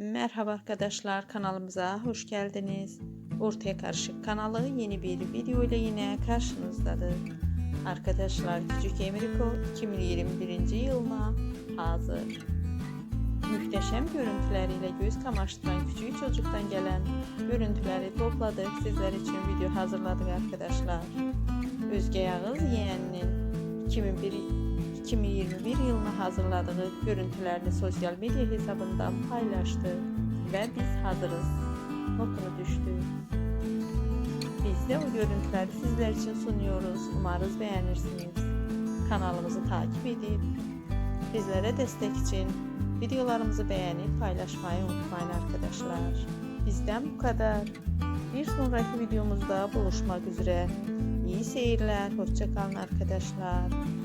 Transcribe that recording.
Merhaba arkadaşlar kanalımıza hoş geldiniz. Ortaya Karışık kanalı yeni bir video ile yine karşınızdadır. Arkadaşlar Küçük Emiriko 2021. yılına hazır. Muhteşem görüntüleriyle göz kamaştıran küçük çocuktan gelen görüntüleri topladık. Sizler için video hazırladık arkadaşlar. Özge Yağız yeğeninin 2001 2021 yılına hazırladığı görüntülerini sosyal medya hesabından paylaştı ve biz hazırız notunu düştü. Biz de o görüntüleri sizler için sunuyoruz. Umarız beğenirsiniz. Kanalımızı takip edip bizlere destek için videolarımızı beğenip paylaşmayı unutmayın arkadaşlar. Bizden bu kadar. Bir sonraki videomuzda buluşmak üzere. İyi seyirler. Hoşçakalın arkadaşlar.